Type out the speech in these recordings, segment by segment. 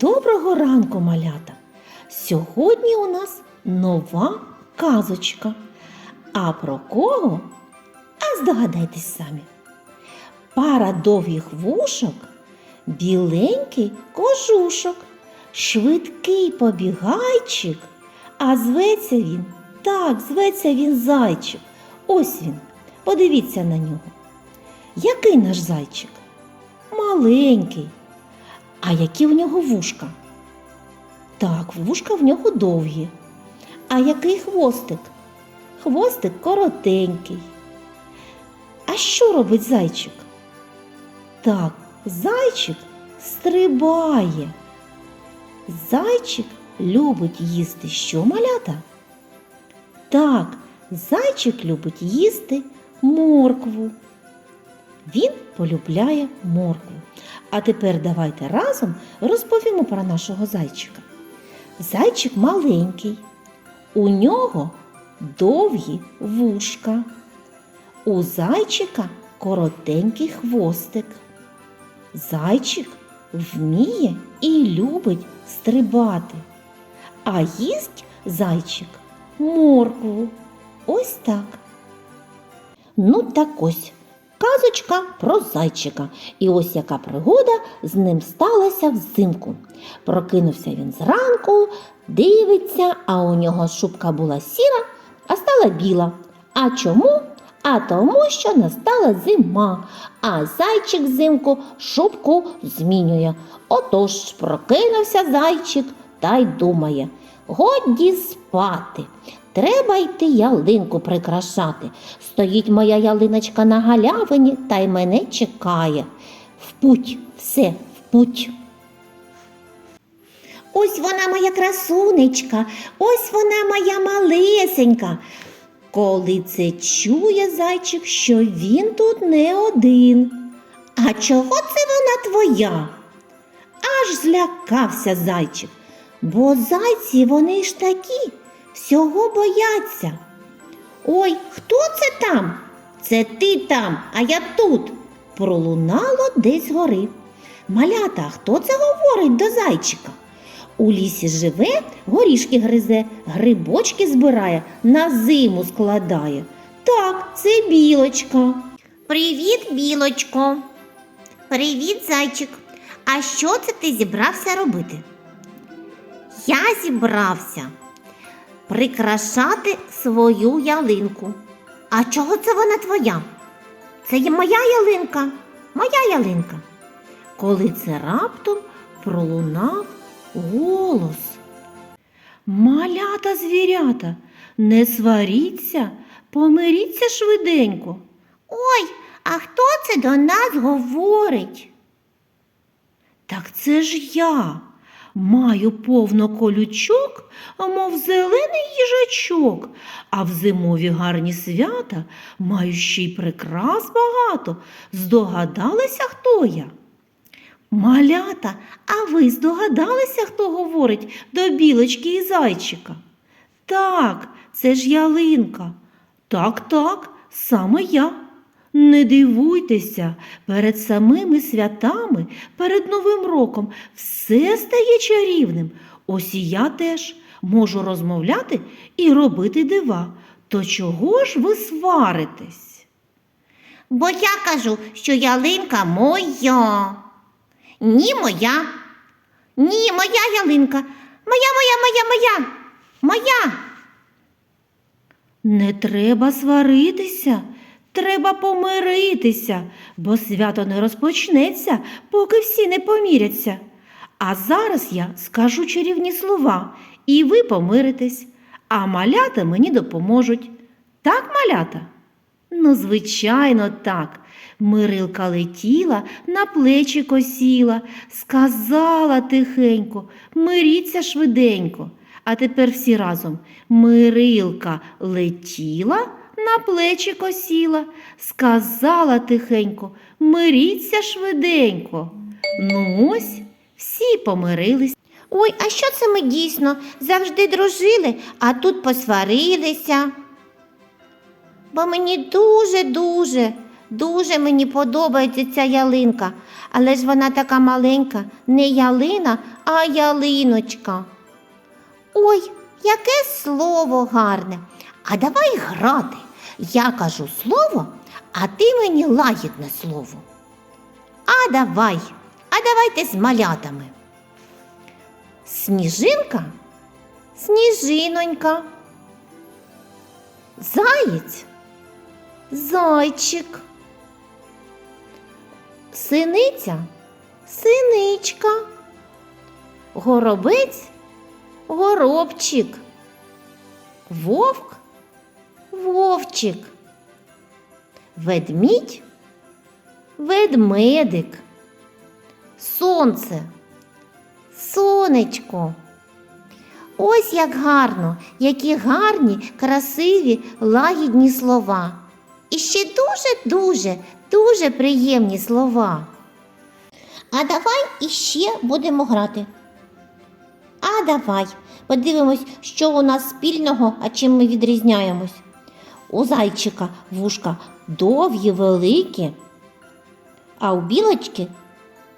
Доброго ранку, малята! Сьогодні у нас нова казочка. А про кого? А здогадайтесь самі. Пара довгих вушок, біленький кожушок, швидкий побігайчик, а зветься він. Так, зветься він зайчик. Ось він. Подивіться на нього. Який наш зайчик? Маленький, а які в нього вушка? Так, вушка в нього довгі. А який хвостик? Хвостик коротенький. А що робить зайчик? Так, зайчик стрибає. Зайчик любить їсти що малята? Так, зайчик любить їсти моркву. Він полюбляє моркву. А тепер давайте разом розповімо про нашого зайчика. Зайчик маленький, у нього довгі вушка, у зайчика коротенький хвостик. Зайчик вміє і любить стрибати, а їсть зайчик моркву. Ось так. Ну так ось. Казочка про зайчика. І ось яка пригода з ним сталася взимку. Прокинувся він зранку, дивиться, а у нього шубка була сіра, а стала біла. А чому? А тому, що настала зима, а зайчик взимку шубку змінює. Отож прокинувся зайчик та й думає. Годі спати. Треба йти ялинку прикрашати. Стоїть моя ялиночка на галявині та й мене чекає. В путь, все, в путь. Ось вона моя красунечка, ось вона моя малесенька. Коли це чує зайчик, що він тут не один. А чого це вона твоя? Аж злякався зайчик, бо зайці вони ж такі, всього бояться. Ой, хто це там? Це ти там, а я тут. Пролунало десь гори. Малята, хто це говорить до зайчика? У лісі живе, горішки гризе, грибочки збирає, на зиму складає. Так, це білочка. Привіт, білочко. Привіт, зайчик. А що це ти зібрався робити? Я зібрався прикрашати свою ялинку. А чого це вона твоя? Це є моя ялинка, моя ялинка. Коли це раптом пролунав голос. Малята звірята, не сваріться, помиріться швиденько. Ой, а хто це до нас говорить? Так це ж я. Маю повно колючок, мов зелений їжачок, а в зимові гарні свята маю ще й прикрас багато. Здогадалися, хто я? Малята, а ви здогадалися, хто говорить до білочки і зайчика? Так, це ж ялинка. Так, так, саме я. Не дивуйтеся, перед самими святами, перед Новим роком все стає чарівним. Ось і я теж можу розмовляти і робити дива. То чого ж ви сваритесь? Бо я кажу, що ялинка моя. Ні, моя. Ні, моя ялинка. Моя, моя, моя, моя. Моя. Не треба сваритися, треба помиритися, бо свято не розпочнеться, поки всі не поміряться. А зараз я скажу чарівні слова, і ви помиритесь, а малята мені допоможуть. Так, малята? Ну, звичайно, так. Мирилка летіла, на плечі косіла, сказала тихенько, миріться швиденько. А тепер всі разом. Мирилка летіла, на плечі косіла, сказала тихенько, миріться швиденько. Ну ось, всі помирились. Ой, а що це ми дійсно завжди дружили, а тут посварилися? Бо мені дуже-дуже, дуже мені подобається ця ялинка, але ж вона така маленька, не ялина, а ялиночка. Ой, яке слово гарне. А давай грати. Я кажу слово, а ти мені лагідне слово. А давай, а давайте з малятами. Сніжинка, сніжинонька. Заєць, зайчик. Синиця, синичка. Горобець, горобчик. Вовк, вовчик. Ведмідь, ведмедик. Сонце, сонечко. Ось як гарно, які гарні, красиві, лагідні слова. І ще дуже-дуже, дуже приємні слова. А давай іще будемо грати. А давай подивимось, що у нас спільного, а чим ми відрізняємось. У зайчика вушка довгі, великі, а у білочки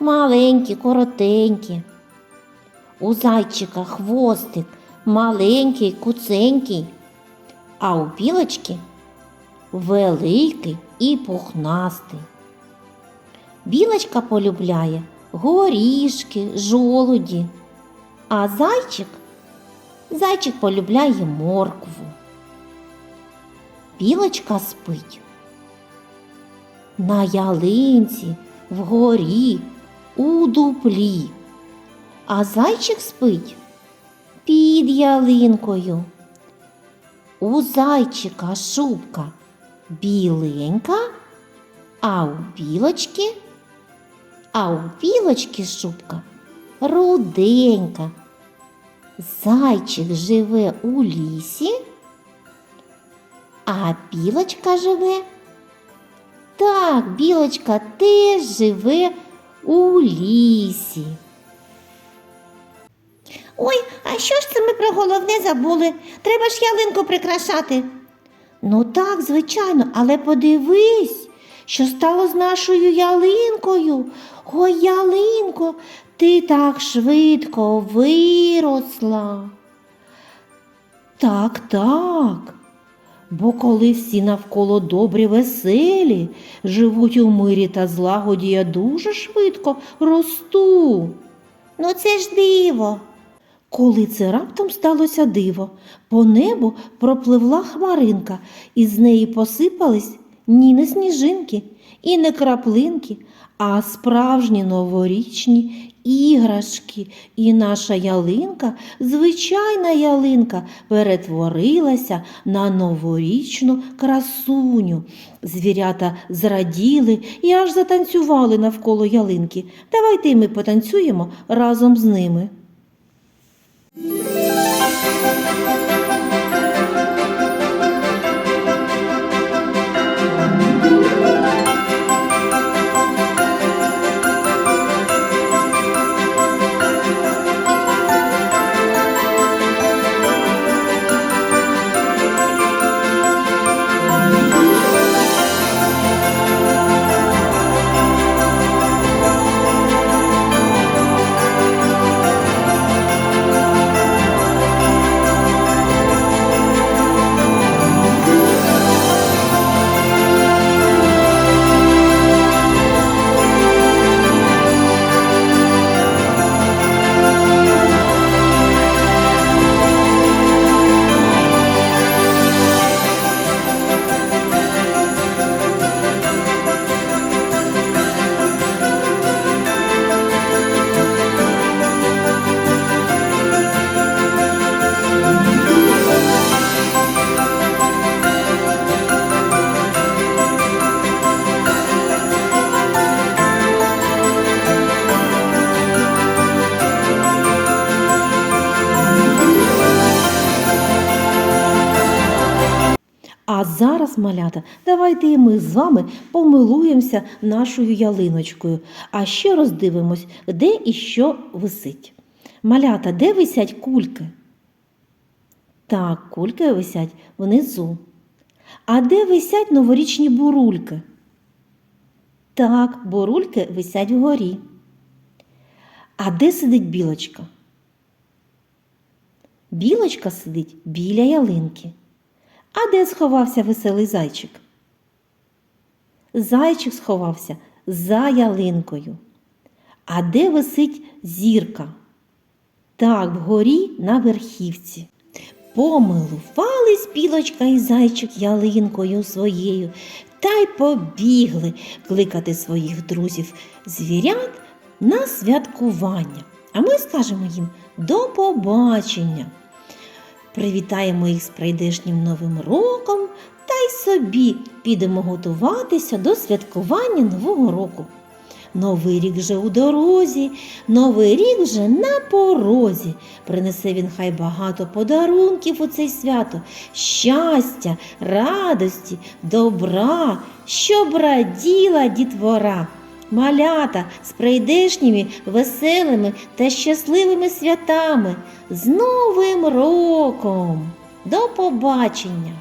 маленькі, коротенькі. У зайчика хвостик маленький, куценький, а у білочки великий і пухнастий. Білочка полюбляє горішки, жолуді, а зайчик, зайчик полюбляє моркву. Білочка спить на ялинці, вгорі, у дуплі, а зайчик спить під ялинкою. У зайчика шубка біленька, а у білочки, а у білочки шубка руденька. Зайчик живе у лісі, а білочка живе. Так, білочка теж живе у лісі. Ой, а що ж це ми про головне забули? Треба ж ялинку прикрашати. Ну так, звичайно, але подивись, що стало з нашою ялинкою. Ой, ялинко, ти так швидко виросла. Так, так. Бо коли всі навколо добрі, веселі, живуть у мирі та злагоді, я дуже швидко росту. Ну це ж диво. Коли це раптом сталося диво, по небу пропливла хмаринка, і з неї посипались ні не сніжинки і не краплинки, а справжні новорічні іграшки. І наша ялинка, звичайна ялинка, перетворилася на новорічну красуню. Звірята зраділи і аж затанцювали навколо ялинки. Давайте ми потанцюємо разом з ними. Малята, давайте і ми з вами помилуємося нашою ялиночкою, а ще роздивимось, де і що висить. Малята, де висять кульки? Так, кульки висять внизу. А де висять новорічні бурульки? Так, бурульки висять вгорі. А де сидить білочка? Білочка сидить біля ялинки. А де сховався веселий зайчик? Зайчик сховався за ялинкою. А де висить зірка? Так, вгорі на верхівці. Помилувались білочка і зайчик ялинкою своєю та й побігли кликати своїх друзів звірят на святкування. А ми скажемо їм до побачення. Привітаємо їх з прийдешнім новим роком та й собі підемо готуватися до святкування Нового року. Новий рік вже у дорозі, новий рік вже на порозі. Принесе він хай багато подарунків у це свято, щастя, радості, добра, щоб раділа дітвора. Малята з прийдешніми веселими та щасливими святами, з Новим роком! До побачення!